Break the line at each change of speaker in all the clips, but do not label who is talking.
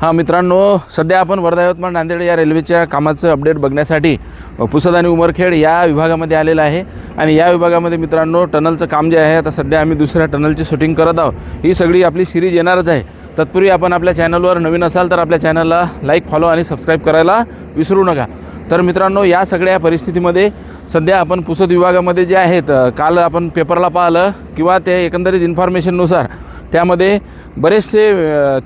हां मित्रांनो सध्या आपण वर्धा यवतमाळ नांदेड या रेल्वेच्या कामाचं अपडेट बघण्यासाठी पुसद आणि उमरखेड या विभागामध्ये आलेलं आहे. आणि या विभागामध्ये मित्रांनो टनलचं काम जे आहे आता सध्या आम्ही दुसऱ्या टनलची शूटिंग करत आहोत. ही सगळी आपली सिरीज येणारच आहे. तत्पूर्वी आपण आपल्या चॅनलवर नवीन असाल तर आपल्या चॅनलला लाईक फॉलो आणि सबस्क्राईब करायला विसरू नका. तर मित्रांनो या सगळ्या परिस्थितीमध्ये सध्या आपण पुसद विभागामध्ये जे आहेत काल आपण पेपरला पाहिलं किंवा ते एकंदरीत इन्फॉर्मेशननुसार त्यामध्ये बरेचसे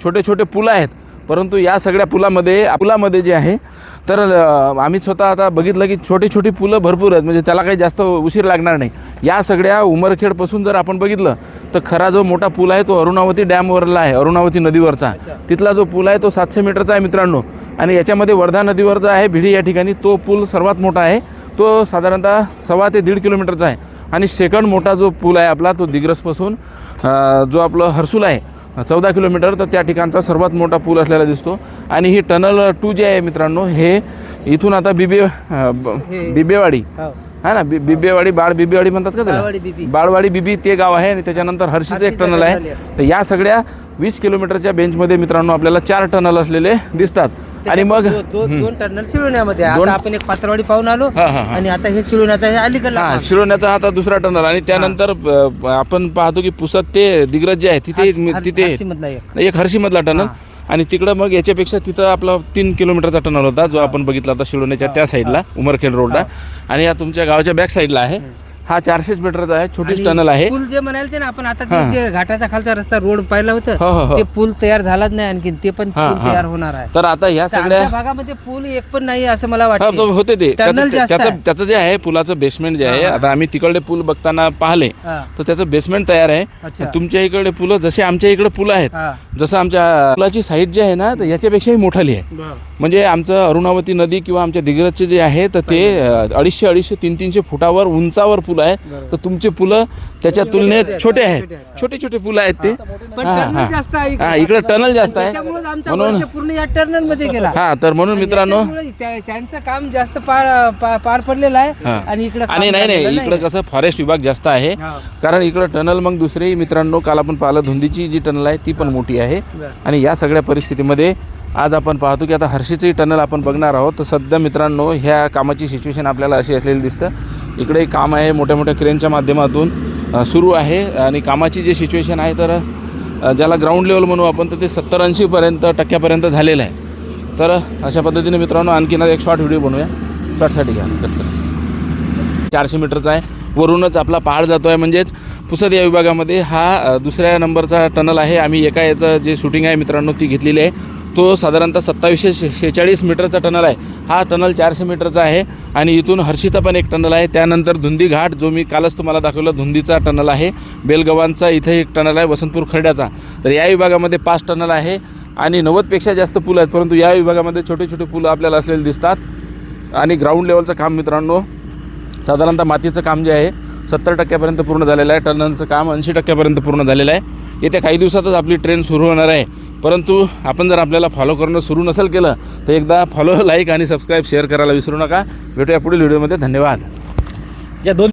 छोटे छोटे पुलं आहेत. परंतु या सगळ्या पुलामध्ये पुलामध्ये जे आहे तर आम्ही स्वतः आता बघितलं की छोटी छोटी पुलं भरपूर आहेत. म्हणजे त्याला काही जास्त उशीर लागणार नाही. या सगळ्या उमरखेडपासून जर आपण बघितलं तर खरा जो मोठा पूल आहे तो अरुणावती डॅमवरला आहे अरुणावती नदीवरचा. तिथला जो पूल आहे तो सातशे मीटरचा आहे मित्रांनो. आणि याच्यामध्ये वर्धा नदीवरचा आहे भिडी या ठिकाणी तो पूल सर्वात मोठा आहे. तो साधारणतः सव्वा ते दीड किलोमीटरचा आहे. आणि सेकंड मोठा जो पूल आहे आपला तो दिग्रसपासून जो आपलं हर्सूल आहे चौदा किलोमीटर तर त्या ठिकाणचा सर्वात मोठा पूल असलेला दिसतो. आणि ही टनल टू जे आहे मित्रांनो हे इथून आता बिबे बिबेवाडी. हा. ना बि बिबेवाडी बाळ बिबेवाडी म्हणतात का
बाळवाडी
त्याला
बिबी.
बाळवाडी बिबी ते गाव आहे आणि त्याच्यानंतर हर्षीचं एक टनल आहे. तर या सगळ्या वीस किलोमीटरच्या बेंचमध्ये मित्रांनो आपल्याला चार टनल असलेले दिसतात. आणि मग
दोन टर्नल शिळवण्यामध्ये आता आपण एक पात्रवाडी पाहून आलो
हा, हा, हा.
आणि आता हे शिळवण्याचं हे अलीकडला
हा शिरोण्याचा आता दुसरा टनल आणि त्यानंतर अ, आपण पाहतो की पुसत ते दिग्रज जे आहे तिथे तिथे
मधला एक.
एक हर्षीमधला टनल आणि तिकडं मग याच्यापेक्षा तिथं आपला तीन किलोमीटरचा टनल होता जो आपण बघितला होता शिळवण्याच्या त्या साईडला उमरखेड रोडला आणि या तुमच्या गावाच्या बॅक साईडला आहे. हा चारशेच मीटरचा आहे
आणि
टनल आहे
पूल जे म्हणाल ते ना आपण आता जे- जे घाटाचा खालचा रस्ता रोड पाहिला
हो, हो,
होतं
हो.
ते पूल तयार झालाच नाही आणखी ते पण
हा,
पूल
हा.
तयार होणार आहे
तर आता ह्या
तर
सगळ्या
आमच्या भागामध्ये पूल एक पण नाही असं मला
हा,
वाटतं
होते ते
टनल
त्याचं
जास्त
त्याचं
आहे.
त्याचं जे आहे पुलाचं बेसमेंट जे आहे आता आम्ही तिकडले पूल बघताना पाहिले
हा.
तर त्याचं बेसमेंट तयार आहे
अच्छा.
तुमच्या इकडे पुलं जसे आमच्या इकडे पुलं आहेत
हा.
जसं आमच्या पुलाची साईड जी आहे ना तर याच्यापेक्षाही मोठाली आहे म्हणजे आमचं अरुणावती नदी किंवा आमच्या दिग्रजचे जे आहे तर ते अडीचशे अडीचशे तीन तीनशे फुटावर उंचावर पुलं आहे. तर तुमचे पुलं त्याच्या तुलनेत छोटे आहेत. छोटे छोटे पुलं आहेत ते. हा,
टर्नल. जास्त आहे
इकडे. टनल जास्त आहे. म्हणून
पूर्ण या टर्नलमध्ये गेला.
हा तर म्हणून मित्रांनो
त्यांचं काम जास्त पार पडलेलं आहे. आणि इकडे
आणि नाही नाही इकडे कसं फॉरेस्ट विभाग जास्त आहे. कारण इकडं टनल मग दुसरेही मित्रांनो काल आपण पाहिलं धुंदीची जी टनल आहे ती पण मोठी आहे. आणि या सगळ्या परिस्थितीमध्ये आज आपण पाहतो की आता हर्षीचंही टनल आपण बघणार आहोत. तर सध्या मित्रांनो ह्या कामाची सिच्युएशन आपल्याला अशी असलेली दिसतं. इकडे काम आहे मोठ्या मोठ्या क्रेनच्या माध्यमातून सुरू आहे. आणि कामाची जी सिच्युएशन आहे तर ज्याला ग्राउंड लेवल म्हणू आपण तर ते सत्तर ऐंशीपर्यंत टक्क्यापर्यंत झालेलं आहे. तर अशा पद्धतीने मित्रांनो आणखीन एक शॉर्ट व्हिडिओ बनवूया. शॉर्टसाठी घ्या. चारशे मीटरचा आहे. वरूनच आपला पहाड जातो आहे म्हणजेच पुसद या विभागामध्ये हा दुसऱ्या नंबरचा टनल आहे. आम्ही एका याचं जे शूटिंग आहे मित्रांनो ती घेतलेली आहे. तो साधारणतः सत्तावीसशे शे शेचाळीस मीटरचा टनल आहे. हा टनल चारशे मीटरचा आहे आणि इथून हर्षीचा पण एक टनल आहे. त्यानंतर धुंदी घाट जो मी कालच तुम्हाला दाखवलं धुंदीचा टनल आहे. बेलगवांचा इथे एक टनल आहे वसंतपूर खर्ड्याचा. तर या विभागामध्ये पाच टनल आहे आणि नव्वदपेक्षा जास्त पूल आहेत परंतु या विभागामध्ये छोटे छोटे पुलं आपल्याला असलेले दिसतात. आणि ग्राउंड लेवलचं काम मित्रांनो साधारणतः मातीचं काम जे आहे सत्तर टक्क्यापर्यंत पूर्ण झालेलं आहे. टनलचं काम ऐंशी टक्क्यापर्यंत पूर्ण झालेलं आहे. येत्या काही दिवसातच आपली ट्रेन सुरू होणार आहे. परंतु आपण जर आपल्याला फॉलो करणं सुरू नसेल केलं तर एकदा फॉलो लाईक आणि सबस्क्राईब शेअर करायला विसरू नका. भेटूया पुढील व्हिडिओमध्ये धन्यवाद.
या दोन